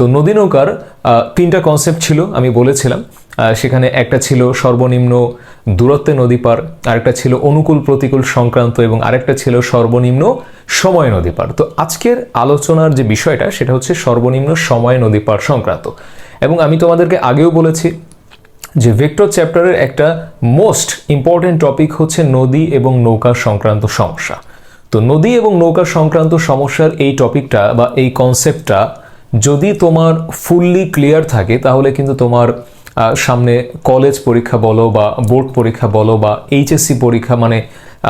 তো নদী নৌকার তিনটা কনসেপ্ট ছিল, আমি বলেছিলাম। সেখানে একটা ছিল সর্বনিম্ন দূরত্বে নদী পার, আরেকটা ছিল অনুকূল প্রতিকূল সংক্রান্ত, এবং আরেকটা ছিল সর্বনিম্ন সময় নদী পার। তো আজকের আলোচনার যে বিষয়টা, সেটা হচ্ছে সর্বনিম্ন সময় নদী পার সংক্রান্ত। এবং আমি তোমাদেরকে আগেও বলেছি যে ভেক্টর চ্যাপ্টারের একটা মোস্ট ইম্পর্টেন্ট টপিক হচ্ছে নদী এবং নৌকা সংক্রান্ত সমস্যা। তো নদী এবং নৌকা সংক্রান্ত সমস্যার এই টপিকটা বা এই কনসেপ্টটা যদি তোমার ফুললি ক্লিয়ার থাকে, তাহলে কিন্তু তোমার সামনে কলেজ পরীক্ষা বলো বা বোর্ড পরীক্ষা বলো বা এইচএসসি পরীক্ষা মানে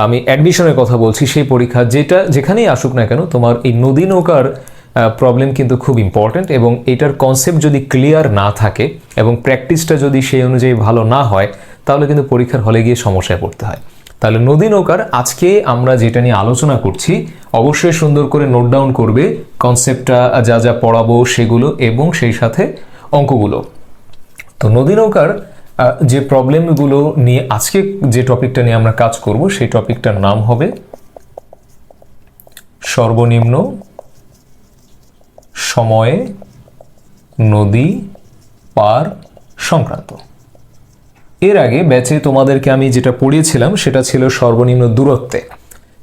আমি অ্যাডমিশনের কথা বলছি, সেই পরীক্ষা যেটা, যেখানেই আসুক না কেন, তোমার এই নদী নৌকার প্রবলেম কিন্তু খুব ইম্পর্ট্যান্ট এবং এটার কনসেপ্ট যদি ক্লিয়ার না থাকে এবং প্র্যাকটিসটা যদি সেই অনুযায়ী ভালো না হয়, তাহলে কিন্তু পরীক্ষার হলে গিয়ে সমস্যায় পড়তে হয়। তাহলে নদী নৌকার আজকে আমরা যেটা নিয়ে আলোচনা করছি, অবশ্যই সুন্দর করে নোট ডাউন করবে কনসেপ্টটা যা যা পড়াবো সেগুলো এবং সেই সাথে অঙ্কগুলো। তো নদী নৌকার যে প্রবলেমগুলো নিয়ে আজকে যে টপিকটা নিয়ে আমরা কাজ করব, সেই টপিকটার নাম হবে সর্বনিম্ন সময়ে নদী পার সংক্রান্ত। এর আগে ব্যাচে তোমাদেরকে আমি যেটা পড়িয়েছিলাম, সেটা ছিল সর্বনিম্ন দূরত্বে।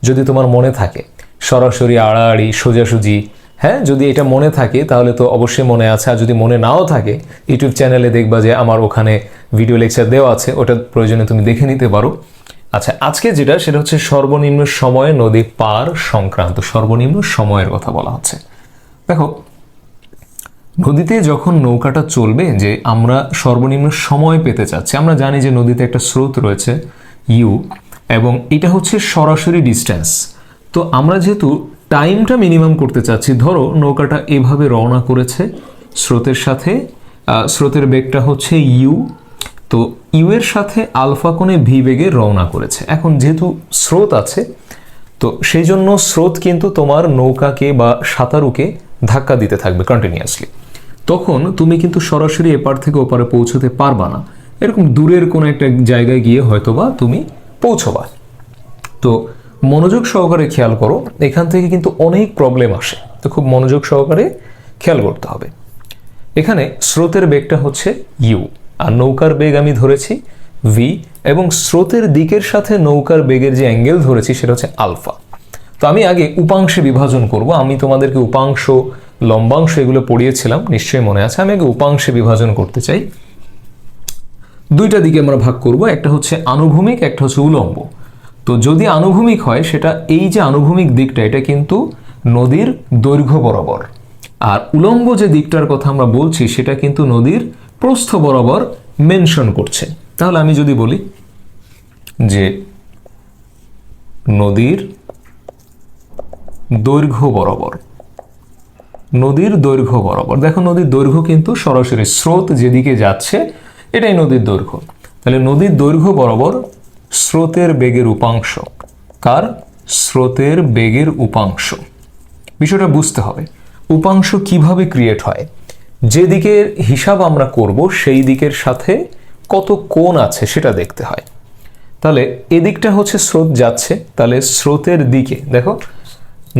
যদি তোমার মনে থাকে, সরাসরি আড়াআড়ি, সোজাসুজি হ্যাঁ যদি এটা মনে থাকে, তাহলে তো অবশ্যই মনে আছে। আর যদি মনে নাও থাকে, ইউটিউব চ্যানেলে দেখবা যে আমার ওখানে ভিডিও লেকচার দেওয়া আছে, ওটা প্রয়োজনে তুমি দেখে নিতে পারো। আচ্ছা আজকে যেটা, সেটা হচ্ছে সর্বনিম্ন সময়ে নদী পার সংক্রান্ত। সর্বনিম্ন সময়ের কথা বলা হচ্ছে। দেখো নদীতে যখন নৌকাটা চলবে যে আমরা সর্বনিম্ন সময় পেতে চাচ্ছি, আমরা জানি যে নদীতে একটা স্রোত রয়েছে ইউ এবং এটা হচ্ছে সরাসরি ডিস্টেন্স তো আমরা যেহেতু টাইমটা মিনিমাম করতে চাচ্ছি, ধরো নৌকাটা এভাবে রওনা করেছে, স্রোতের সাথে স্রোতের বেগটা হচ্ছে ইউ তো ইউ এর সাথে আলফা কোণে ভি বেগে রওনা করেছে। এখন যেহেতু স্রোত আছে, তো সেই জন্য স্রোত কিন্তু তোমার নৌকাকে বা সাঁতারুকে ধাক্কা দিতে থাকবে কন্টিনিউয়াসলি তখন তুমি কিন্তু সরাসরি এপার থেকে ওপারে পৌঁছতে পারবা না। এরকম দূরের কোনো একটা জায়গায় গিয়ে হয়তোবা তুমি পৌঁছবা। তো মনোযোগ সহকারে খেয়াল করো, এখান থেকে কিন্তু অনেক প্রবলেম আসে। তো খুব মনোযোগ সহকারে খেয়াল করতে হবে। এখানে স্রোতের বেগটা হচ্ছে ইউ আর নৌকার বেগ আমি ধরেছি ভি এবং স্রোতের দিকের সাথে নৌকার বেগের যে অ্যাঙ্গেল ধরেছি সেটা হচ্ছে আলফা। তো আমি আগে উপাংশে বিভাজন করব, আমি তোমাদেরকে উপাংশ লম্বাংশ এগুলো পড়িয়েছিলাম, নিশ্চয়ই মনে আছে। আমি উপাংশে বিভাজন করতে চাই। দুইটা দিকে আমরা ভাগ করব, একটা হচ্ছে আনুভূমিক, একটা হচ্ছে উলম্ব। তো যদি আনুভূমিক হয়, সেটা এই যে আনুভূমিক দিকটা, এটা কিন্তু নদীর দৈর্ঘ্য বরাবর। আর উলম্ব যে দিকটার কথা আমরা বলছি, সেটা কিন্তু নদীর প্রস্থ বরাবর মেনশন করছে। তাহলে আমি যদি বলি যে নদীর দৈর্ঘ্য বরাবর নদীর দৈর্ঘ্য বরাবর। দেখো নদীর দৈর্ঘ্য কিন্তু সরাসরি স্রোত যেদিকে যাচ্ছে, এটাই নদীর দৈর্ঘ্য। তাহলে নদীর দৈর্ঘ্য বরাবর স্রোতের বেগের উপাংশ। কার? স্রোতের বেগের উপাংশ। বিষয়টা বুঝতে হবে। উপাংশ কীভাবে ক্রিয়েট হয়? যে দিকের হিসাব আমরা করব, সেই দিকের সাথে কত কোণ আছে সেটা দেখতে হয়। তাহলে এদিকটা হচ্ছে স্রোত যাচ্ছে, তাহলে স্রোতের দিকে, দেখো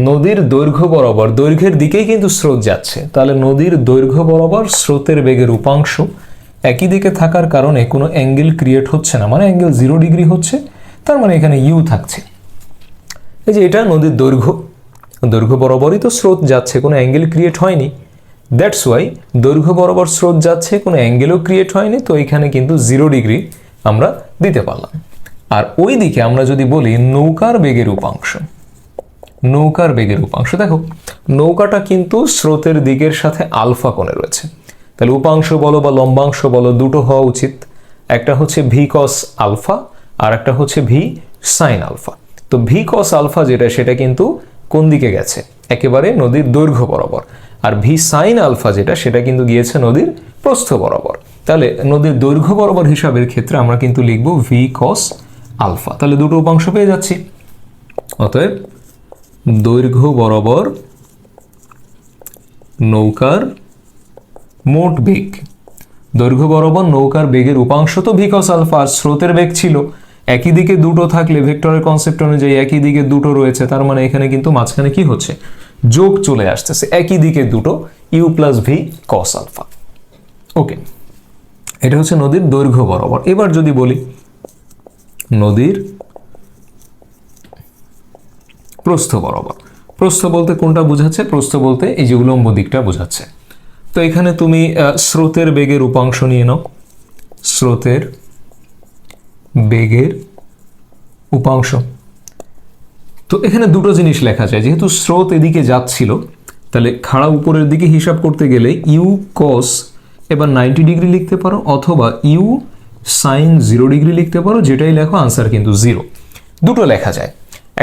নদীর দৈর্ঘ্য বরাবর, দৈর্ঘ্যের দিকেই কিন্তু স্রোত যাচ্ছে। তাহলে নদীর দৈর্ঘ্য বরাবর স্রোতের বেগের উপাংশ একই দিকে থাকার কারণে কোনো অ্যাঙ্গেল ক্রিয়েট হচ্ছে না। মানে অ্যাঙ্গেল জিরো ডিগ্রি হচ্ছে, তার মানে এখানে ইউ থাকছে। এই যে এটা নদীর দৈর্ঘ্য। দৈর্ঘ্য বরাবরই তো স্রোত যাচ্ছে, কোনো অ্যাঙ্গেল ক্রিয়েট হয়নি। দ্যাটস ওয়াই দৈর্ঘ্য বরাবর স্রোত যাচ্ছে, কোনো অ্যাঙ্গেলও ক্রিয়েট হয়নি, তো এখানে কিন্তু জিরো ডিগ্রি আমরা দিতে পারলাম। আর ওই দিকে আমরা যদি বলি, নৌকার বেগের উপাংশ নৌকার বেগের উপাংশ। দেখো, নৌকাটা কিন্তু স্রোতের দিকের সাথে আলফা কোণে রয়েছে। তাহলে উপাংশ বলো বা লম্বাংশ বলো, দুটো হওয়া উচিত। একটা হচ্ছে ভি কস আলফা আর একটা হচ্ছে ভি সাইন আলফা। তো ভি কস আলফা যেটা, সেটা কিন্তু কোন দিকে গেছে? একেবারে নদীর দৈর্ঘ্য বরাবর। আর ভি সাইন আলফা যেটা, সেটা কিন্তু গিয়েছে নদীর প্রস্থ বরাবর। তাহলে নদীর দৈর্ঘ্য বরাবর হিসাবের ক্ষেত্রে আমরা কিন্তু লিখব ভি কস আলফা। তাহলে দুটো উপাংশ পেয়ে যাচ্ছি। অতএব দৈর্ঘ্য বরাবর নৌকার মোট বেগ। দৈর্ঘ্য বরাবর নৌকার বেগের উপাংশ তো ভিকস আলফা স্রোতের বেগ ছিল। একই দিকে দুটো থাকলে ভেক্টরের কনসেপ্ট অনুযায়ী একই দিকে দুটো রয়েছে, তার মানে এখানে কিন্তু মাঝখানে কি হচ্ছে? যোগ চলে আসতেছে, একই দিকে দুটো U plus V cos alpha okay এটা হচ্ছে নদীর দৈর্ঘ্য বরাবর। এবার যদি বলি, নদীর প্রস্থ বরাবর। প্রস্থ বলতে কোনটা বোঝাচ্ছে? প্রস্থ বলতে এই যে উলম্ব দিকটা বোঝাচ্ছে। তো এখানে তুমি স্রোতের বেগের উপাংশ নিয়ে নাও। স্রোতের বেগের উপাংশ। তো এখানে দুটো জিনিস লেখা যায়। যেহেতু স্রোত এদিকে যাচ্ছিল, তাহলে খাড়া উপরের দিকে হিসাব করতে গেলে ইউ কস এবার নাইনটি ডিগ্রি লিখতে পারো অথবা ইউ সাইন জিরো ডিগ্রি লিখতে পারো, যেটাই লেখো, আনসার কিন্তু জিরো। দুটো লেখা যায়।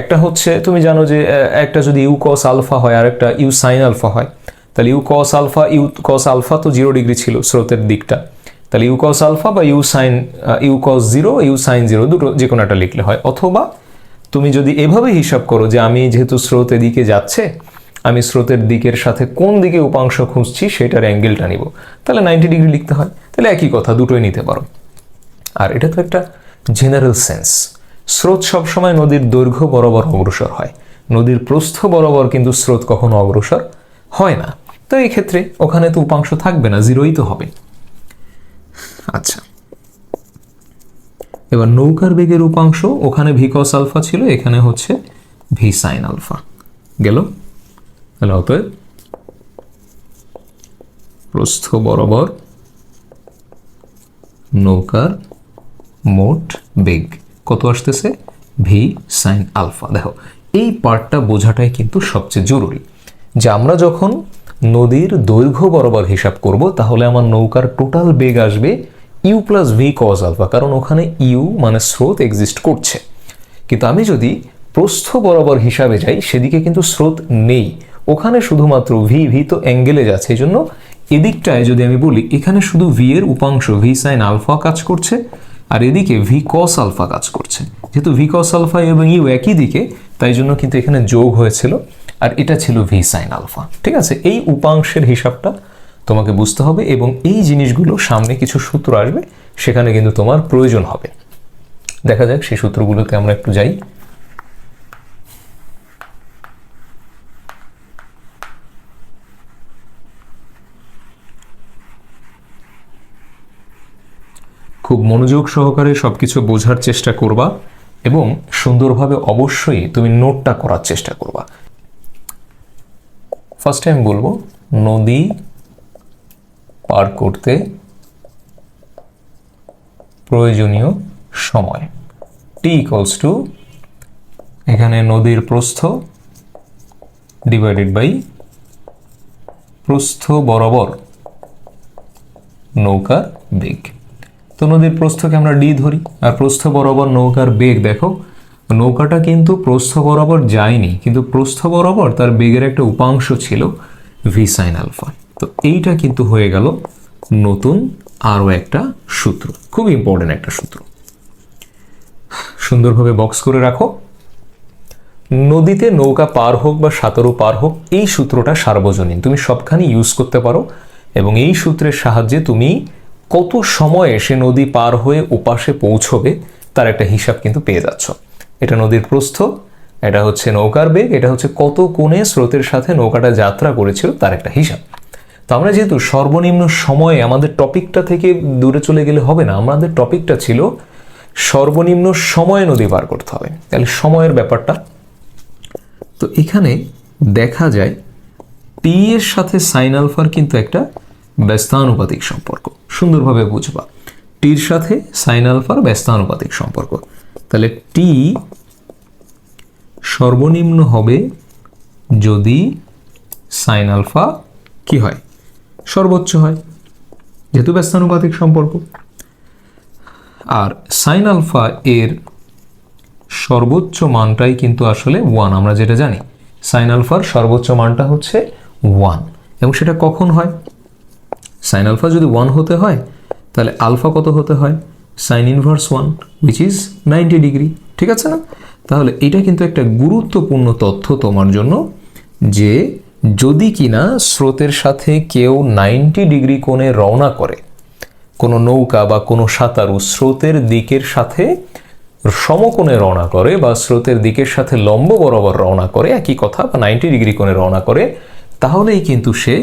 একটা হচ্ছে, তুমি জানো যে একটা যদি ইউ কস আলফা হয় আর একটা ইউ সাইন আলফা হয়, তাহলে U cos alpha, U cos alpha তো জিরো ডিগ্রি ছিল স্রোতের দিকটা। তাহলে ইউ কস আলফা বা U sine U cos zero U sine zero দুটো যে কোনো একটা লিখলে হয়। অথবা তুমি যদি এভাবে হিসাব করো যে আমি যেহেতু স্রোত এদিকে যাচ্ছে, আমি স্রোতের দিকের সাথে কোন দিকে উপাংশ খুঁজছি, সেটার অ্যাঙ্গেলটা নিব। তাহলে নাইনটি ডিগ্রি লিখতে হয়। তাহলে একই কথা, দুটোই নিতে পারো। আর এটা তো একটা জেনারেল সেন্স স্রোত সবসময় নদীর দৈর্ঘ্য বরাবর অগ্রসর হয়। নদীর প্রস্থ বরাবর কিন্তু স্রোত কখনো অগ্রসর হয় না। তো এই ক্ষেত্রে ওখানে তো উপাংশ থাকবে না জিরোই তো হবে। আচ্ছা। এবার নৌকার বেগের উপাংশ, ওখানে ভি কস আলফা ছিল, এখানে হচ্ছে ভি সাইন আলফা। গেল? তাহলে অতএব প্রস্থ বরাবর নৌকার মোট বেগ। কত আসতেছে? ভি সাইন আলফা দেখো, এই পার্টটা বোঝাটাই কিন্তু সবচেয়ে জরুরি যে আমরা যখন নদীর দৈর্ঘ্য বরাবর হিসাব করব, তাহলে আমার নৌকার টোটাল বেগ আসবে U plus V cos alpha কারণ ওখানে ইউ মানে স্রোত এক্সিস্ট করছে। কিন্তু আমি যদি প্রস্থ বরাবর হিসাবে যাই, সেদিকে কিন্তু স্রোত নেই। ওখানে শুধুমাত্র ভি ভি তো অ্যাঙ্গেলে যাচ্ছে এই জন্য এদিকটায় যদি আমি বলি, এখানে শুধু ভি এর উপাংশ ভি সাইন আলফা কাজ করছে। আর এদিকে ভিকস আলফা কাজ করছে। যেহেতু ভিকস আলফা এবং ইউ একই দিকে, তাই জন্য কিন্তু এখানে যোগ হয়েছিল। আর এটা ছিল ভি সাইন আলফা। ঠিক আছে? এই উপাংশের হিসাবটা তোমাকে বুঝতে হবে এবং এই জিনিসগুলো সামনে কিছু সূত্র আসবে, সেখানে কিন্তু তোমার প্রয়োজন হবে। দেখা যাক সেই সূত্রগুলোতে আমরা একটু যাই। খুব মনোযোগ সহকারে সবকিছু বোঝার চেষ্টা করবা এবং সুন্দরভাবে অবশ্যই তুমি নোটটা করার চেষ্টা করবা। ফার্স্ট টাইম বলব, নদী পার করতে প্রয়োজনীয় সময়। টি ইকলস টু এখানে নদীর প্রস্থ ডিভাইডেড বাই প্রস্থ বরাবর নৌকার বেগ। তো নদীর প্রস্থকে আমরা ডি ধরি, আর প্রস্থ বরাবর নৌকার বেগ, দেখো, নৌকাটা কিন্তু প্রস্থ বরাবর যায়নি, কিন্তু প্রস্থ বরাবর তার বেগের একটা উপাংশ ছিল ভি সাইন আলফা তো এইটা কিন্তু হয়ে গেল নতুন আরও একটা সূত্র, খুব ইম্পর্টেন্ট একটা সূত্র। সুন্দরভাবে বক্স করে রাখো। নদীতে নৌকা পার হোক বা সাঁতারু পার হোক, এই সূত্রটা সার্বজনীন, তুমি সবখানে ইউজ করতে পারো, এবং এই সূত্রের সাহায্যে তুমি কত সময়ে সে নদী পার হয়ে ওপাশে পৌঁছবে, তার একটা হিসাব কিন্তু পেয়ে যাচ্ছ। এটা নদীর প্রস্থ, এটা হচ্ছে নৌকার বেগ, এটা হচ্ছে কত কোণে স্রোতের সাথে নৌকাটা যাত্রা করেছিল, তার একটা হিসাব। তো আমরা যেহেতু সর্বনিম্ন সময়ে আমাদের টপিকটা থেকে দূরে চলে গেলে হবে না, আমাদের টপিকটা ছিল সর্বনিম্ন সময়ে নদী পার করতে হবে। তাহলে সময়ের ব্যাপারটা। তো এখানে দেখা যায় টি এর সাথে সাইন আলফার কিন্তু একটা ব্যস্তানুপাতিক সম্পর্ক। সুন্দরভাবে বুঝবা। টির সাথে সাইন আলফার ব্যস্তানুপাতিক সম্পর্ক। তাহলে টি সর্বনিম্ন হবে যদি সাইন আলফা কি হয়? সর্বোচ্চ হয়, যেহেতু ব্যস্তানুপাতিক সম্পর্ক। আর সাইন আলফা এর সর্বোচ্চ মানটাই কিন্তু আসলে ওয়ান আমরা যেটা জানি। সাইন আলফার সর্বোচ্চ মানটা হচ্ছে ওয়ান এবং সেটা কখন হয়? সাইন আলফা যদি ওয়ান হতে হয়, তাহলে আলফা কত হতে হয়? Sine inverse one which is ninety degree ঠিক আছে না? তাহলে এটা কিন্তু একটা গুরুত্বপূর্ণ তথ্য তোমার জন্য যে যদি কিনা স্রোতের সাথে কেউ নাইনটি ডিগ্রি কোণে রওনা করে, কোনো নৌকা বা কোনো সাঁতারু স্রোতের দিকের সাথে সমকোণে রওনা করে বা স্রোতের দিকের সাথে লম্ব বরাবর রওনা করে, একই কথা, বা নাইনটি ডিগ্রি কোণে রওনা করে, তাহলেই কিন্তু সে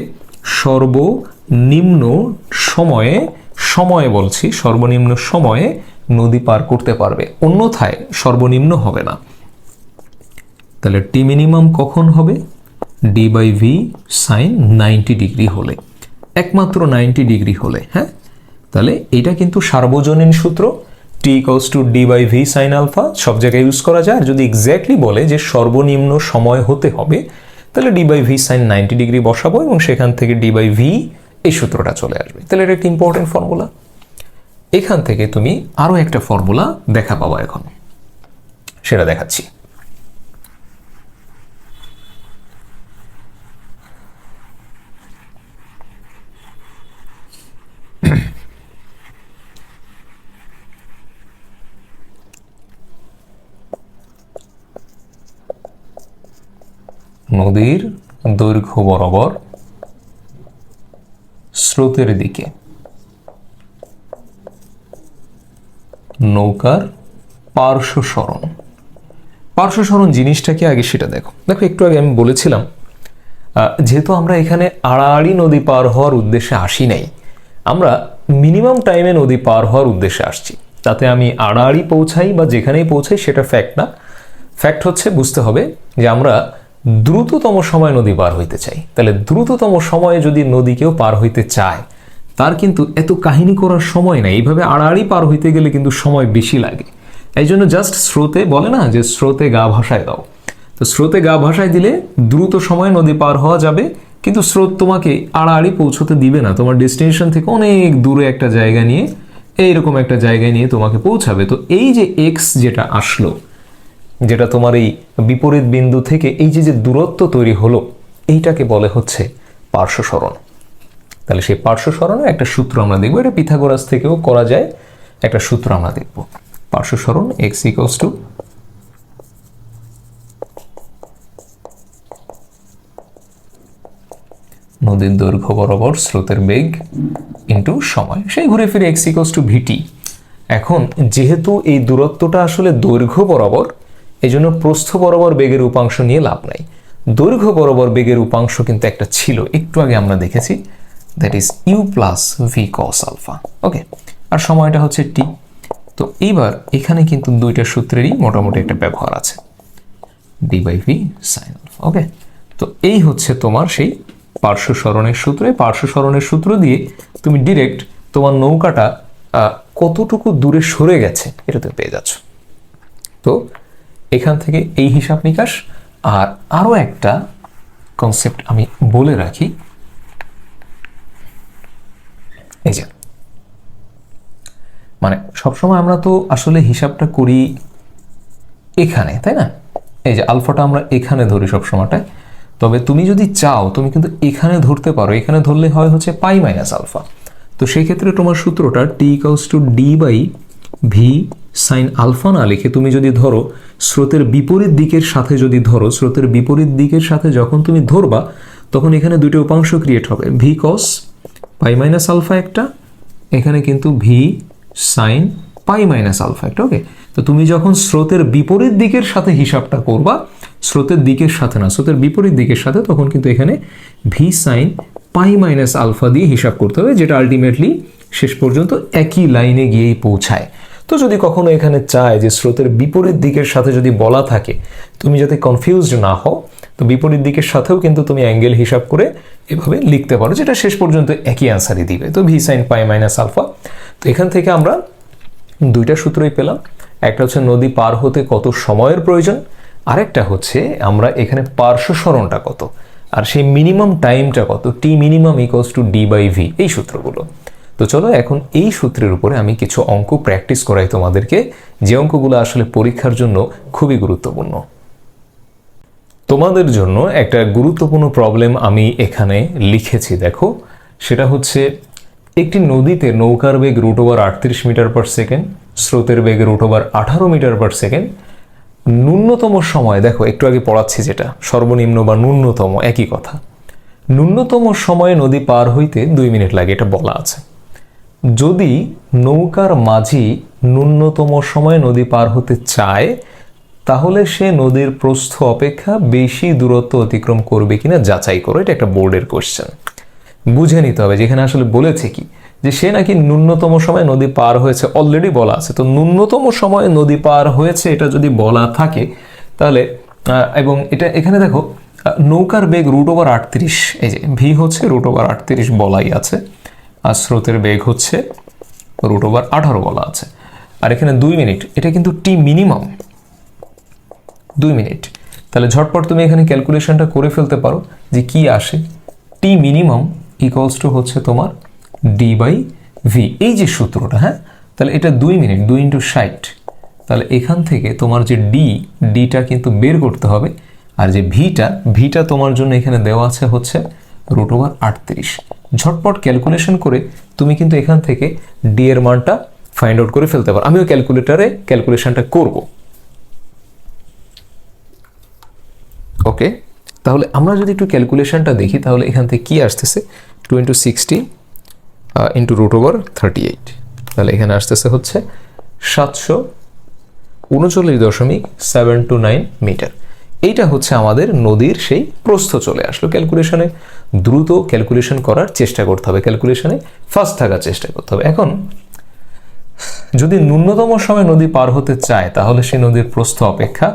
সর্বনিম্ন সময়ে সময়ে বলছি, সর্বনিম্ন সময়ে নদী পার করতে পারবে। অন্যথায় সর্বনিম্ন হবে না। তাহলে টি মিনিমাম কখন হবে? D by V sine ninety degree হলে। একমাত্র নাইনটি ডিগ্রি হলে হ্যাঁ? তাহলে এটা কিন্তু সার্বজনীন সূত্র। T equals to D by V sine alpha সব জায়গায় ইউজ করা যায়। আর যদি এক্স্যাক্টলি বলে যে সর্বনিম্ন সময় হতে হবে তাহলে D by V sine ninety degree বসাবো এবং সেখান থেকে ডি বাই ভি এই সূত্রটা চলে আসবে। তাহলে এটা একটা ইম্পর্টেন্ট ফর্মুলা এখান থেকে তুমি আরও একটা ফর্মুলা দেখা পাবো এখন। সেটা দেখাচ্ছি। নদীর দৈর্ঘ্য বরাবর স্রোতের দিকে। নৌকার পার্শ্ব সরণ। পার্শ্ব সরণ জিনিসটাকে আগে সেটা দেখো। দেখো, একটু আগে আমি বলেছিলাম যেহেতু আমরা এখানে আড়াআড়ি নদী পার হওয়ার উদ্দেশ্যে আসি নাই, আমরা মিনিমাম টাইমে নদী পার হওয়ার উদ্দেশ্যে আসছি। তাতে আমি আড়াআড়ি পৌঁছাই বা যেখানেই পৌঁছাই সেটা ফ্যাক্ট না। ফ্যাক্ট হচ্ছে, বুঝতে হবে যে আমরা দ্রুততম সময় নদী পার হইতে চাই। তাহলে দ্রুততম সময়ে যদি নদী কেউ পার হইতে চায়, তার কিন্তু এত কাহিনী করার সময় নাই। এইভাবে আড়াআড়ি পার হইতে গেলে কিন্তু সময় বেশি লাগে। এই জন্য জাস্ট স্রোতে বলে না যে স্রোতে গা ভাসায় দাও। তো স্রোতে গা ভাসায় দিলে দ্রুত সময় নদী পার হওয়া যাবে, কিন্তু স্রোত তোমাকে আড়াআড়ি পৌঁছতে দিবে না। তোমার ডেস্টিনেশন থেকে অনেক দূরে একটা জায়গা নিয়ে, এইরকম একটা জায়গায় নিয়ে তোমাকে পৌঁছাবে। তো এই যে এক্স যেটা আসলো যেটা তোমার এই বিপরীত বিন্দু থেকে এই যে যে দূরত্ব তৈরি হলো, এইটাকে বলে হচ্ছে পার্শ্ব সরণ। তাহলে সেই পার্শ্ব সরণের একটা সূত্র আমরা দেখব, এটা পিথাগোরাস থেকেও করা যায়, একটা সূত্র আমরা দেখব। পার্শ্ব সরণ এক্স ইকোয়াস টু নদীর দৈর্ঘ্য বরাবর স্রোতের বেগ ইন্টু সময়। সেই ঘুরে ফিরে এক্স ইকোয়াস টু ভিটি এখন যেহেতু এই দূরত্বটা আসলে দৈর্ঘ্য বরাবর এই জন্য প্রস্থ বরাবর বেগের উপাংশ নিয়ে লাভ নাই। দৈর্ঘ্য বরাবর বেগের উপাংশ কিন্তু একটা ছিল, একটু আগে আমরা দেখেছি। That is U plus V cos alpha okay আর সময়টা হচ্ছে টি তো এইবার এখানে কিন্তু দুইটা সূত্রেরই মোটামুটি একটা ব্যবহার আছে। D by V sine alpha okay তো এই হচ্ছে তোমার সেই পার্শ্ব সরণের সূত্রে। পার্শ্ব সরণের সূত্র দিয়ে তুমি ডিরেক্ট তোমার নৌকাটা কতটুকু দূরে সরে গেছে এটা তুমি পেয়ে যাচ্ছ। তো এখান থেকে এই হিসাব নিকাশ, আর আরও একটা কনসেপ্ট আমি বলে রাখি। এই যে মানে সবসময় আমরা তো আসলে হিসাবটা করি এখানে, তাই না? এই যে আলফাটা আমরা এখানে ধরি সব সময়টায় তবে তুমি যদি চাও, তুমি কিন্তু এখানে ধরতে পারো। এখানে ধরলে হয় হচ্ছে পাই মাইনাস আলফা। তো সেই ক্ষেত্রে তোমার সূত্রটা T equals to D by V sine alpha না লিখে তুমি যদি ধরো স্রোতের বিপরীত দিকের সাথে যদি ধরো, স্রোতের বিপরীত দিকের সাথে যখন তুমি ধরবা, তখন এখানে দুটো উপাংশ ক্রিয়েট হবে। V cos pi minus alpha একটা, এখানে কিন্তু V sine pi minus alpha একটা ওকে তো তুমি যখন স্রোতের বিপরীত দিকের সাথে হিসাবটা করবা, স্রোতের দিকের সাথে না, স্রোতের বিপরীত দিকের সাথে, তখন কিন্তু এখানে V sine pi minus alpha দিয়ে হিসাব করতে হবে, যেটা আলটিমেটলি শেষ পর্যন্ত একই লাইনে গিয়েই পৌঁছায়। তো যদি কখনো এখানে চায় যে স্রোতের বিপরীত দিকের সাথে যদি বলা থাকে, তুমি যাতে কনফিউজড না হও, তো বিপরীত দিকের সাথেও কিন্তু তুমি অ্যাঙ্গেল হিসাব করে এভাবে লিখতে পারো, যেটা শেষ পর্যন্ত একই অ্যান্সারই দিবে। তো V sine pi minus alpha তো এখান থেকে আমরা দুইটা সূত্রই পেলাম। একটা হচ্ছে নদী পার হতে কত সময়ের প্রয়োজন, আরেকটা হচ্ছে আমরা এখানে পার্শ্ব সরণটা কত, আর সেই মিনিমাম টাইমটা কত T minimum equals to D by V এই সূত্রগুলো। তো চলো, এখন এই সূত্রের উপরে আমি কিছু অঙ্ক প্র্যাকটিস করাই তোমাদেরকে। যে অঙ্কগুলো আসলে পরীক্ষার জন্য খুবই গুরুত্বপূর্ণ। তোমাদের জন্য একটা গুরুত্বপূর্ণ প্রবলেম আমি এখানে লিখেছি, দেখো। সেটা হচ্ছে, একটি নদীতে নৌকার বেগ রুট ওভার আটত্রিশ মিটার পার সেকেন্ড স্রোতের বেগ রুট ওভার আঠারো মিটার পার সেকেন্ড ন্যূনতম সময়, দেখো, একটু আগে পড়াচ্ছি যেটা, সর্বনিম্ন বা ন্যূনতম, একই কথা। ন্যূনতম সময়ে নদী পার হইতে দুই মিনিট লাগে, এটা বলা আছে। যদি নৌকার মাঝি ন্যূনতম সময়ে নদী পার হতে চায়, তাহলে সে নদীর প্রস্থ অপেক্ষা বেশি দূরত্ব অতিক্রম করবে কিনা যাচাই করো। এটা একটা বোর্ডের কোশ্চেন বুঝে নিতে হবে যেখানে আসলে বলেছে কি? যে সে নাকি ন্যূনতম সময় নদী পার হয়েছে অলরেডি বলা আছে। তো ন্যূনতম সময়ে নদী পার হয়েছে, এটা যদি বলা থাকে, তাহলে এবং এটা এখানে দেখো নৌকার বেগ রুট ওভার আটত্রিশ, এই যে ভি হচ্ছে রুট ওভার আটত্রিশ বলাই আছে। আর স্রোতের বেগ হচ্ছে রুট ওভার আঠারো বলা আছে। আর এখানে দুই মিনিট এটা কিন্তু টি মিনিমাম দুই মিনিট তাহলে ঝটপট তুমি এখানে ক্যালকুলেশনটা করে ফেলতে পারো যে কি আসে। টি মিনিমাম ইকুয়ালস টু হচ্ছে তোমার ডি বাই ভি এই যে সূত্রটা হ্যাঁ? তাহলে এটা দুই মিনিট দুই ইন্টু ষাট। তাহলে এখান থেকে তোমার যে ডি ডিটা কিন্তু বের করতে হবে। আর যে ভিটা ভিটা তোমার জন্য এখানে দেওয়া আছে হচ্ছে রুট ওভার আটত্রিশ। ঝটপট ক্যালকুলেশন করে তুমি কিন্তু এখান থেকে ডি এর মানটা ফাইন্ড আউট করে ফেলতে পারো। আমিও ক্যালকুলেটারে ক্যালকুলেশনটা করব। ওকে তাহলে আমরা যদি একটু ক্যালকুলেশনটা দেখি, তাহলে এখান থেকে কি আসতেছে? Two into sixty into root over thirty eight তাহলে এখানে আসতেছে হচ্ছে সাতশো উনচল্লিশ দশমিক সেভেন টু নাইন মিটার এইটা হচ্ছে আমাদের নদীর সেই প্রস্থ চলে আসলো ক্যালকুলেশনে দ্রুত ক্যালকুলেশন করার চেষ্টা করতে হবে। ক্যালকুলেশনে ফার্স্ট থাকার চেষ্টা করতে হবে। এখন, যদি ন্যূনতম সময় নদী পার হতে চায়, তাহলে সে নদীর প্রস্থ অপেক্ষা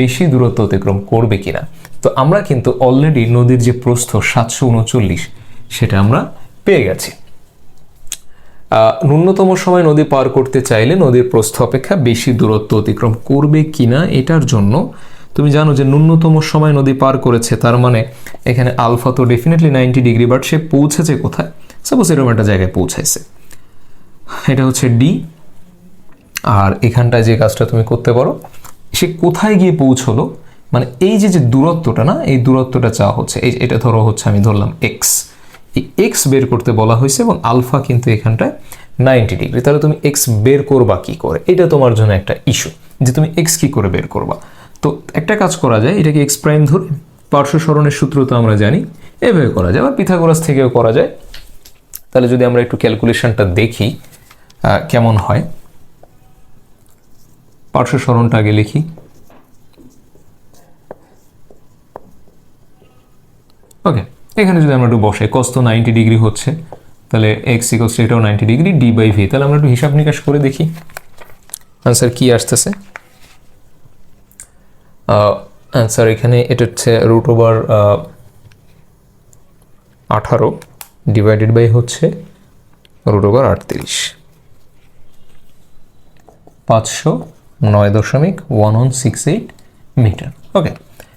বেশি দূরত্ব অতিক্রম করবে কিনা? তো আমরা কিন্তু অলরেডি নদীর যে প্রস্থ সাতশো উনচল্লিশ, সেটা আমরা পেয়ে গেছি। ন্যূনতম সময় নদী পার করতে চাইলে নদীর প্রস্থ অপেক্ষা বেশি দূরত্ব অতিক্রম করবে কিনা, এটার জন্য তুমি জানো যে ন্যূনতম সময় নদী পার করেছে, তার মানে এখানে আলফা তো ডেফিনেটলি নাইনটি ডিগ্রি বাট সে পৌঁছেছে কোথায়? সাপোজ এরকম একটা জায়গায় পৌঁছাইছে। এটা হচ্ছে ডি আর এখানটায় যে কাজটা তুমি করতে পারো, সে কোথায় গিয়ে পৌঁছলো? মানে এই যে যে দূরত্বটা না, এই দূরত্বটা চাওয়া হচ্ছে, এই এটা ধরো হচ্ছে আমি ধরলাম এক্স এই এক্স বের করতে বলা হয়েছে এবং আলফা কিন্তু এখানটায় নাইনটি ডিগ্রি তাহলে তুমি এক্স বের করবা কি করে? এটা তোমার জন্য একটা ইস্যু যে তুমি এক্স কি করে বের করবা? তো একটা কাজ করা যায়, এটাকে এক্স প্রাইম ধরে পার্শ্ব সরণের সূত্র তো আমরা জানি, এভাবে করা যায় বা পিথাগোরাস থেকেও করা যায়। তাহলে যদি আমরা একটু ক্যালকুলেশনটা দেখি কেমন হয়? পার্শ্ব সরণটা আগে লিখি। ওকে এখানে যদি আমরা একটু বসাই কস তো নাইনটি ডিগ্রি হচ্ছে, তাহলে এক্স ইকস এটাও ninety degree D by V তাহলে আমরা একটু হিসাব নিকাশ করে দেখি। আনসার কি আসতেছে? অ্যান্সার এখানে এটা হচ্ছে রুট ওভার আঠারো ডিভাইডেড বাই হচ্ছে রুট ওভার আটত্রিশ। পাঁচশো নয় দশমিক one one six eight metre okay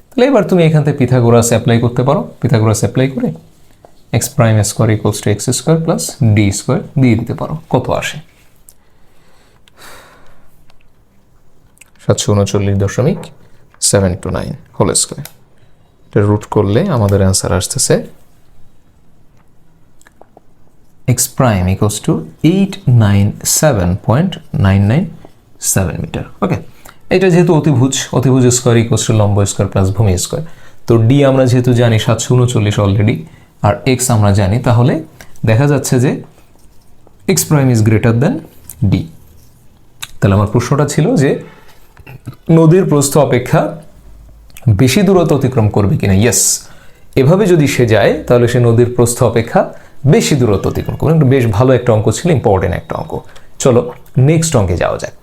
তাহলে এবার তুমি এখান থেকে পিথাগোরাস অ্যাপ্লাই করতে পারো। পিথাগোরাস অ্যাপ্লাই করে X prime square equals to X square plus D square দিয়ে দিতে পারো। কত আসে? সাতশো উনচল্লিশ দশমিক seven two nine whole square এটা রুট করলে আমাদের অ্যান্সার আসতেছে X prime equals to eight nine seven point nine nine seven metre okay এটা যেহেতু অতিভুজ অতিভুজ স্কোয়ার ইকোস টু লম্ব স্কোয়ার প্লাস ভূমি স্কোয়ার তো ডি আমরা যেহেতু জানি সাতশো উনচল্লিশ অলরেডি আর এক্স আমরা জানি, তাহলে দেখা যাচ্ছে যে X prime is greater than D তাহলে আমার প্রশ্নটা ছিল যে নদীর প্রস্থ অপেক্ষা বেশি দূরত্ব অতিক্রম করবে কিনা? ইয়েস এভাবে যদি সে যায়, তাহলে সে নদীর প্রস্থ অপেক্ষা বেশি দূরত্ব অতিক্রম করবে। বেশ ভালো একটা অঙ্ক ছিল ইম্পর্টেন্ট একটা অঙ্ক। চলো নেক্সট অঙ্কে যাওয়া যাক।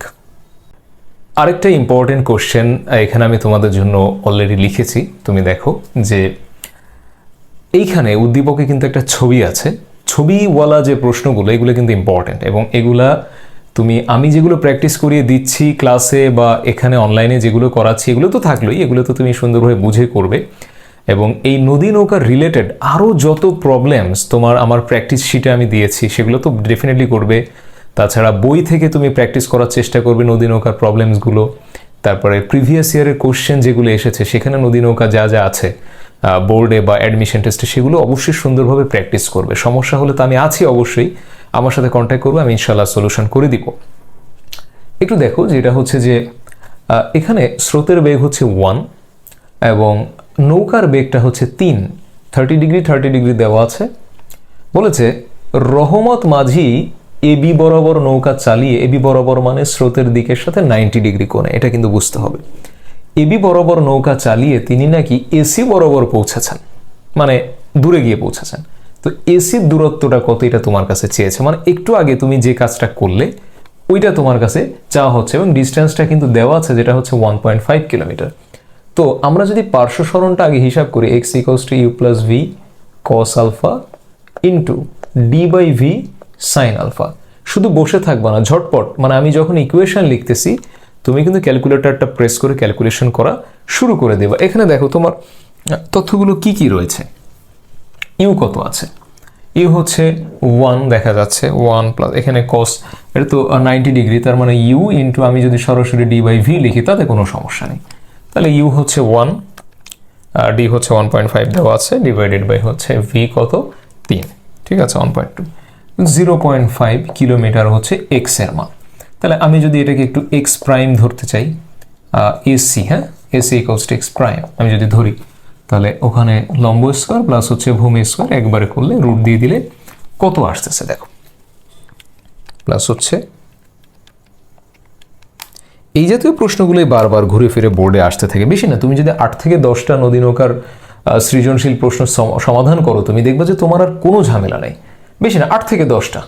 আরেকটা ইম্পর্টেন্ট কোশ্চেন এখানে আমি তোমাদের জন্য অলরেডি লিখেছি। তুমি দেখো যে এইখানে উদ্দীপকে কিন্তু একটা ছবি আছে। ছবিওয়ালা যে প্রশ্নগুলো, এগুলো কিন্তু ইম্পর্টেন্ট এবং এগুলা তুমি, আমি যেগুলো প্র্যাকটিস করিয়ে দিচ্ছি ক্লাসে বা এখানে অনলাইনে যেগুলো করাচ্ছি, এগুলো তো থাকলোই, এগুলো তো তুমি সুন্দরভাবে বুঝে করবে। এবং এই নদী নৌকার রিলেটেড আরও যত প্রবলেমস তোমার, আমার প্র্যাকটিস শিটে আমি দিয়েছি, সেগুলো তো ডেফিনেটলি করবে। তাছাড়া বই থেকে তুমি প্র্যাকটিস করার চেষ্টা করবে নদী নৌকার প্রবলেমসগুলো তারপরে প্রিভিয়াস ইয়ারের কোশ্চেন যেগুলো এসেছে, সেখানে নদী নৌকা যা যা আছে বোর্ডে বা অ্যাডমিশন টেস্টে সেগুলো অবশ্যই সুন্দরভাবে প্র্যাকটিস করবে। সমস্যা হলে তো আমি আছি অবশ্যই আমার সাথে কন্ট্যাক্ট করবে, আমি ইনশাল্লাহ সলিউশন করে দিব। একটু দেখো যেটা হচ্ছে যে এখানে স্রোতের বেগ হচ্ছে ওয়ান এবং নৌকার বেগটা হচ্ছে তিন। থার্টি ডিগ্রি থার্টি ডিগ্রি দেওয়া আছে। বলেছে, রহমত মাঝি এবি বরাবর নৌকা চালিয়ে এবি বরাবর মানে স্রোতের দিকের সাথে নাইনটি ডিগ্রি কোণে, এটা কিন্তু বুঝতে হবে। এবি বরাবর নৌকা চালিয়ে তিনি নাকি এসি বরাবর পৌঁছেছেন মানে দূরে গিয়ে পৌঁছেছেন। তো এসির দূরত্বটা কত এটা তোমার কাছে চেয়েছে? মানে একটু আগে তুমি যে কাজটা করলে, ওইটা তোমার কাছে চাওয়া হচ্ছে এবং ডিস্টেন্সটা কিন্তু দেওয়া আছে যেটা হচ্ছে ওয়ান পয়েন্ট ফাইভ কিলোমিটার তো আমরা যদি পার্শ্ব সরণটা আগে হিসাব করি X equals to U plus V cos alpha into D by V sine alpha শুধু বসে থাকবা না, ঝটপট। মানে আমি যখন ইকুয়েশন লিখতেছি, তুমি কিন্তু ক্যালকুলেটরটা প্রেস করে ক্যালকুলেশন করা শুরু করে দেবা। এখানে দেখো তোমার তথ্যগুলো কি কি রয়েছে। ইউ কত আছে? ইউ হচ্ছে ওয়ান দেখা যাচ্ছে ওয়ান প্লাস এখানে কস এটা তো নাইনটি ডিগ্রি তার মানে ইউ ইন্টু আমি যদি সরাসরি ডি বাই ভি লিখি, তাতে কোনো সমস্যা নেই। তাহলে ইউ হচ্ছে ওয়ান আর ডি হচ্ছে ওয়ান পয়েন্ট ফাইভ দেওয়া আছে ডিভাইডেড বাই হচ্ছে ভি কত? তিন। ঠিক আছে one point two zero point five kilometre হচ্ছে এক্সের মান। তাহলে আমি যদি এটাকে একটু এক্স প্রাইম ধরতে চাই এসি হ্যাঁ? AC equals to x prime আমি যদি ধরি তাহলে ওখানে লম্ব স্কোয়ার প্লাস হচ্ছে ভূমি স্কোয়ার একবারে করলে রুট দিয়ে দিলে কত আসতেছে দেখো। প্লাস হচ্ছে, এই জাতীয় প্রশ্নগুলোই বারবার ঘুরে ফিরে বোর্ডে আসতে থাকে। বেশি না, তুমি যদি আট থেকে দশটা নদী নৌকার সৃজনশীল প্রশ্ন সমাধান করো, তুমি দেখবে যে তোমার আর কোনো ঝামেলা নেই। বেশি না, আট থেকে দশটা।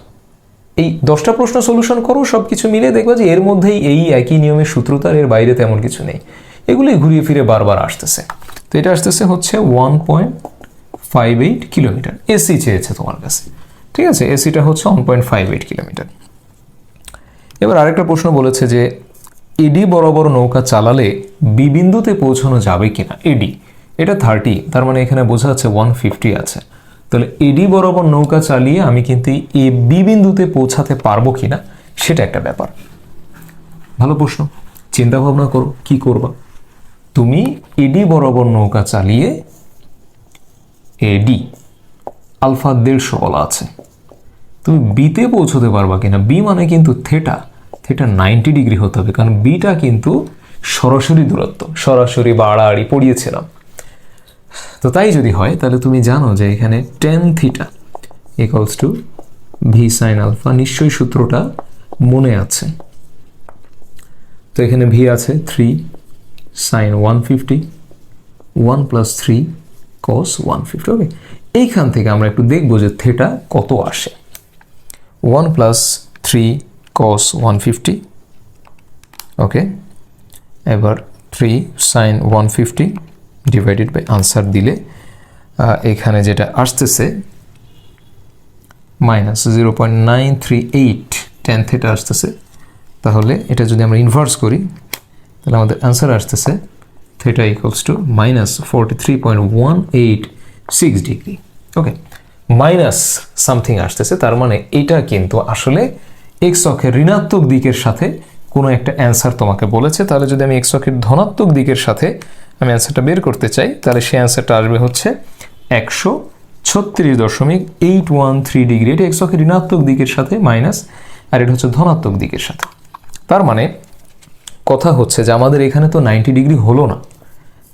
এই দশটা প্রশ্ন সলিউশন করো সব কিছু মিলে দেখবে যে এর মধ্যেই এই একই নিয়মের সূত্রতার এর বাইরে তেমন কিছু নেই। এগুলোই ঘুরিয়ে ফিরে বারবার আসতেছে। তো এটা আসতেছে হচ্ছে one point five eight kilometre. AC চেয়েছে তোমার কাছে। ঠিক আছে? এসিটা হচ্ছে one point five eight kilometre. এবার আরেকটা প্রশ্ন বলেছে যে এডি বরাবর নৌকা চালালে বি বিন্দুতে পৌঁছানো যাবে কিনা? এডি এটা থার্টি তার মানে এখানে বোঝা যাচ্ছে ওয়ান ফিফটি আছে। তাহলে এডি বরাবর নৌকা চালিয়ে আমি কিন্তু এ বি বিন্দুতে পৌঁছাতে পারব কিনা? সেটা একটা ব্যাপার। ভালো প্রশ্ন। চিন্তা ভাবনা করো, কি করবা? তুমি এডি বরাবর নৌকা চালিয়ে এডি, আলফা দেড়শো বলা আছে। তুমি বিতে পৌঁছতে পারবা কিনা? বি মানে কিন্তু থেটা। থেটা নাইনটি ডিগ্রি হতে হবে, কারণ বিটা কিন্তু সরাসরি দূরত্ব। সরাসরি বা আড়াআড়ি পড়িয়েছিলাম। তো তাই যদি হয়, তাহলে তুমি জানো যে এখানে tan theta equals to V sine alpha নিশ্চয়ই সূত্রটা মনে আছে। তো এখানে ভি আছে three sine one fifty one plus three cos one fifty okay এইখান থেকে আমরা একটু দেখব যে থেটা কত আসে। One plus three cos one fifty okay এবার three sine one fifty divided by answer দিলে এখানে যেটা আসতেছে minus zero point nine three eight tan theta আসতেছে। তাহলে এটা যদি আমরা ইনভার্স করি তাহলে আমাদের অ্যান্সার আসতেছে theta equals to minus forty three point one eight six degree okay minus something আসতেছে, তার মানে এটা কিন্তু আসলে এক্স অক্ষের ঋণাত্মক দিকের সাথে কোনো একটা অ্যান্সার তোমাকে বলেছে। তাহলে যদি আমি এক্স অক্ষের ধনাত্মক দিকের সাথে আমি অ্যান্সারটা বের করতে চাই, তাহলে সেই অ্যান্সারটা আসবে হচ্ছে একশো ছত্রিশ দশমিক এইট ওয়ান থ্রি ডিগ্রি এটা এক্স অক্ষের ঋণাত্মক দিকের সাথে মাইনাস আর এটা হচ্ছে ধনাত্মক দিকের সাথে। তার মানে কথা হচ্ছে যে আমাদের এখানে তো নাইনটি ডিগ্রি হলো না।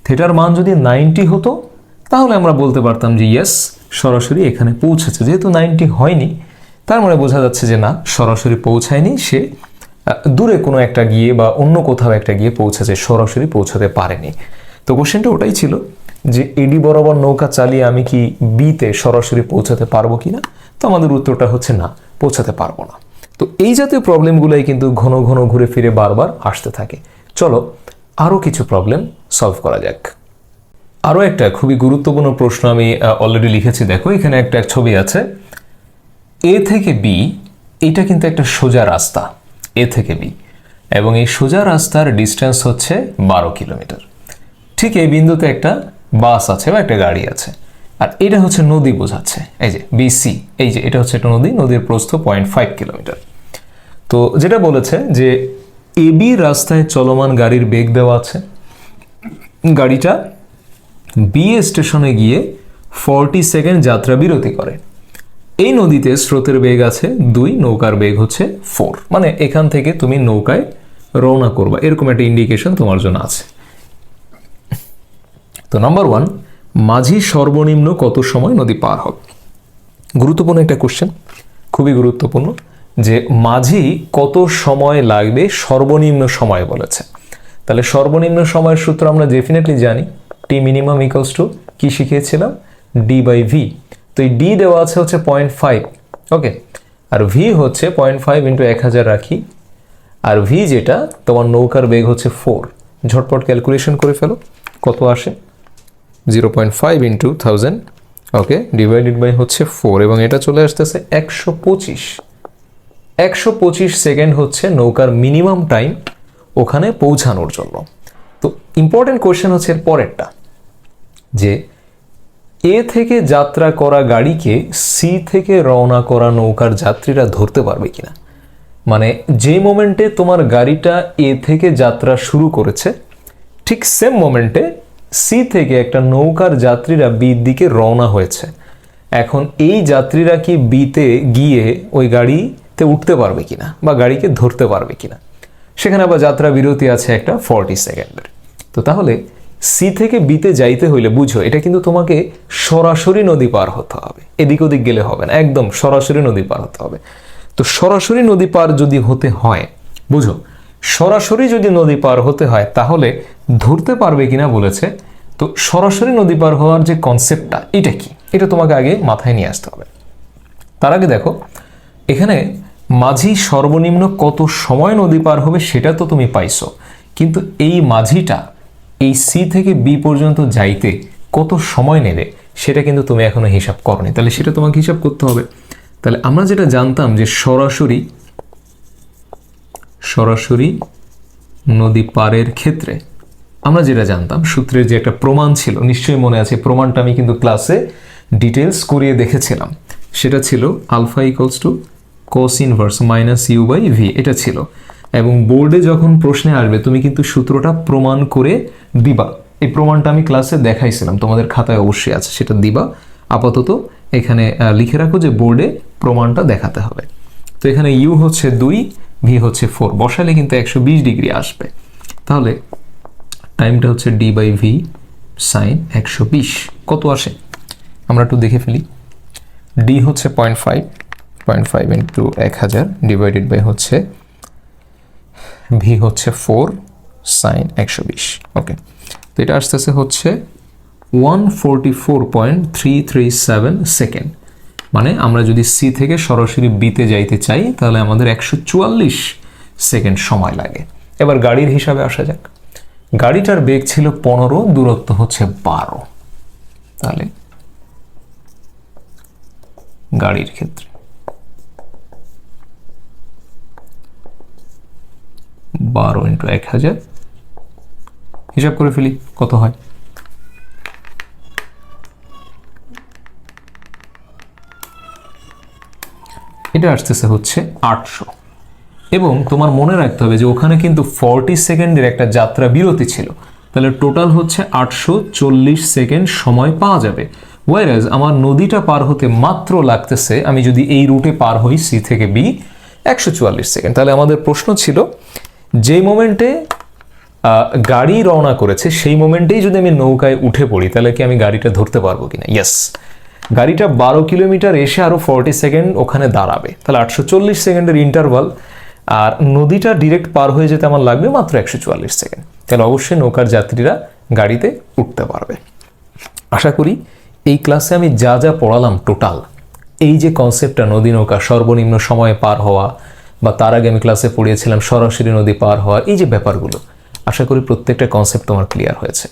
থেটার মান যদি নাইনটি হতো, তাহলে আমরা বলতে পারতাম যে ইয়েস সরাসরি এখানে পৌঁছেছে। যেহেতু নাইনটি হয়নি, তার মানে বোঝা যাচ্ছে যে না, সরাসরি পৌঁছায়নি সে দূরে কোনো একটা গিয়ে বা অন্য কোথাও একটা গিয়ে পৌঁছেছে, সরাসরি পৌঁছাতে পারেনি। তো কোশ্চেনটা ওটাই ছিল যে এডি বরাবর নৌকা চালিয়ে আমি কি বিতে সরাসরি পৌঁছাতে পারব কিনা? তো আমাদের উত্তরটা হচ্ছে না, পৌঁছাতে পারব না। তো এই জাতীয় প্রবলেমগুলোই কিন্তু ঘন ঘন ঘুরে ফিরে বারবার আসতে থাকে। চলো আরও কিছু প্রবলেম সলভ করা যাক। আরও একটা খুবই গুরুত্বপূর্ণ প্রশ্ন আমি অলরেডি লিখেছি। দেখো, এখানে একটা ছবি আছে। এ থেকে বি এটা কিন্তু একটা সোজা রাস্তা। এ থেকে বি এবং এই সোজা রাস্তার ডিস্টেন্স হচ্ছে বারো কিলোমিটার। ঠিক এই বিন্দুতে একটা বাস আছে বা একটা গাড়ি আছে। আর এটা হচ্ছে নদী বোঝাচ্ছে। এই যে বিসি এই যে, এটা হচ্ছে একটা নদী, নদীর প্রস্থ পয়েন্ট ফাইভ কিলোমিটার। তো যেটা বলেছে যে এবি রাস্তায় চলমান গাড়ির বেগ দেওয়া আছে। গাড়িটা বি স্টেশনে গিয়ে ফর্টি সেকেন্ড যাত্রা বিরতি করে। এই নদীতে স্রোতের বেগ আছে দুই, নৌকার বেগ হচ্ছে ফোর মানে এখান থেকে তুমি নৌকায় রওনা করবা। এরকম একটা ইন্ডিকেশন তোমার জন্য আছে। তো নাম্বার ওয়ান মাঝি সর্বনিম্ন কত সময় নদী পার হবে? গুরুত্বপূর্ণ একটা কোশ্চেন খুবই গুরুত্বপূর্ণ। যে মাঝি কত সময় লাগবে সর্বনিম্ন সময় বলেছে। তাহলে সর্বনিম্ন সময়ের সূত্র আমরা ডেফিনেটলি জানি। টি মিনিমাম ইকুয়ালস টু কী শিখিয়েছিলাম? ডি বাই ভি তো এই ডি দেওয়া আছে হচ্ছে পয়েন্ট ফাইভ ওকে আর ভি হচ্ছে পয়েন্ট ফাইভ ইন্টু এক হাজার রাখি। আর ভি যেটা, তোমার নৌকার বেগ হচ্ছে ফোর ঝটপট ক্যালকুলেশন করে ফেলো। কত আসে? Zero point five into thousand okay divided by হচ্ছে ফোর এবং এটা চলে আসতেছে একশো পঁচিশ। একশো পঁচিশ সেকেন্ড হচ্ছে নৌকার মিনিমাম টাইম ওখানে পৌঁছানোর জন্য। তো ইম্পর্টেন্ট কোয়েশ্চেন হচ্ছে এর পরেরটা, যে এ থেকে যাত্রা করা গাড়িকে সি থেকে রওনা করা নৌকার যাত্রীরা ধরতে পারবে কিনা? মানে যে মোমেন্টে তোমার গাড়িটা এ থেকে যাত্রা শুরু করেছে, ঠিক সেম মোমেন্টে সি থেকে একটা নৌকার যাত্রীরা বির দিকে রওনা হয়েছে। এখন এই যাত্রীরা কি বিতে গিয়ে ওই গাড়িতে উঠতে পারবে কিনা বা গাড়িকে ধরতে পারবে কিনা। সেখানে আবার যাত্রা বিরতি আছে একটা ফর্টি সেকেন্ডের তো তাহলে সি থেকে বিতে যাইতে হইলে বুঝো, এটা কিন্তু তোমাকে সরাসরি নদী পার হতে হবে। এদিক ওদিক গেলে হবে না, একদম সরাসরি নদী পার হতে হবে। তো সরাসরি নদী পার যদি হতে হয়, বুঝো, সরাসরি যদি নদী পার হতে হয়, তাহলে ধরতে পারবে কিনা বলেছে, তো সরাসরি নদী পার হওয়ার যে কনসেপ্টটা এটা কি? এটা তোমাকে আগে মাথায় নিয়ে আসতে হবে। তার আগে দেখো, এখানে মাঝি সর্বনিম্ন কত সময় নদী পার হবে সেটা তো তুমি পাইছো। কিন্তু এই মাঝিটা এই সি থেকে বি পর্যন্ত যাইতে কত সময় নেবে সেটা কিন্তু তুমি এখনও হিসাব করনি। তাহলে সেটা তোমাকে হিসাব করতে হবে। তাহলে আমরা যেটা জানতাম যে সরাসরি সরাসরি নদী পারের ক্ষেত্রে আমরা যেটা জানতাম, সূত্রের যে একটা প্রমাণ ছিল, নিশ্চয়ই মনে আছে, প্রমাণটা আমি কিন্তু ক্লাসে ডিটেলস করিয়ে দেখেছিলাম। সেটা ছিল alpha equals to cos inverse minus U by V এটা ছিল। এবং বোর্ডে যখন প্রশ্নে আসবে, তুমি কিন্তু সূত্রটা প্রমাণ করে দিবা। এই প্রমাণটা আমি ক্লাসে দেখাইছিলাম, তোমাদের খাতায় অবশ্যই আছে, সেটা দিবা। আপাতত এখানে লিখে রাখো যে বোর্ডে প্রমাণটা দেখাতে হবে। তো এখানে ইউ হচ্ছে দুই ভি হচ্ছে ফোর বসালে কিন্তু একশো বিশ ডিগ্রি আসবে। তাহলে টাইমটা হচ্ছে ডি বাই ভি সাইন একশো বিশ। কত আসে? আমরা একটু দেখে ফেলি। ডি হচ্ছে point five point five into এক হাজার ডিভাইডেড বাই হচ্ছে ভি হচ্ছে ফোর সাইন একশো বিশ। ওকে তো এটা আসতেছে হচ্ছে one forty four point three three seven second মানে আমরা যদি সি থেকে সরাসরি বিতে যাইতে চাই, তাহলে আমাদের একশো চুয়াল্লিশ সেকেন্ড সময় লাগে। এবার গাড়ির হিসাবে আসা যাক। গাড়িটার বেগ ছিল পনেরো, দূরত্ব হচ্ছে বারো। তাহলে গাড়ির ক্ষেত্রে। বারো ইন্টু এক হাজার। হিসাব করে ফেলি কত হয়। এটা আসতেছে হচ্ছে আটশো। এবং তোমার মনে রাখতে হবে যে ওখানে কিন্তু ফর্টি সেকেন্ডের একটা যাত্রা বিরতি ছিল। তাহলে টোটাল হচ্ছে আটশো চল্লিশ সেকেন্ড সময় পাওয়া যাবে। ওয়াইরাজ আমার নদীটা পার হতে মাত্র লাগতেছে, আমি যদি এই রুটে পার হই সি থেকে বি একশো চুয়াল্লিশ সেকেন্ড। তাহলে আমাদের প্রশ্ন ছিল যে মোমেন্টে গাড়ি রওনা করেছে, সেই মোমেন্টেই যদি আমি নৌকায় উঠে পড়ি, তাহলে কি আমি গাড়িটা ধরতে পারব কিনা? ইয়েস গাড়িটা বারো কিলোমিটার এসে আরও ফর্টি সেকেন্ড ওখানে দাঁড়াবে। তাহলে আটশো চল্লিশ সেকেন্ডের ইন্টারভাল আর নদীটা ডিরেক্ট পার হয়ে যেতে আমার লাগবে মাত্র একশো চুয়াল্লিশ সেকেন্ড তাহলে অবশ্যই নৌকার যাত্রীরা গাড়িতে উঠতে পারবে। আশা করি এই ক্লাসে আমি যা যা পড়ালাম টোটাল এই যে কনসেপ্টটা নদী নৌকা, সর্বনিম্ন সময়ে পার হওয়া বা তার আগে আমি ক্লাসে পড়িয়েছিলাম সরাসরি নদী পার হওয়া, এই যে ব্যাপারগুলো, আশা করি প্রত্যেকটা কনসেপ্ট তোমার ক্লিয়ার হয়েছে।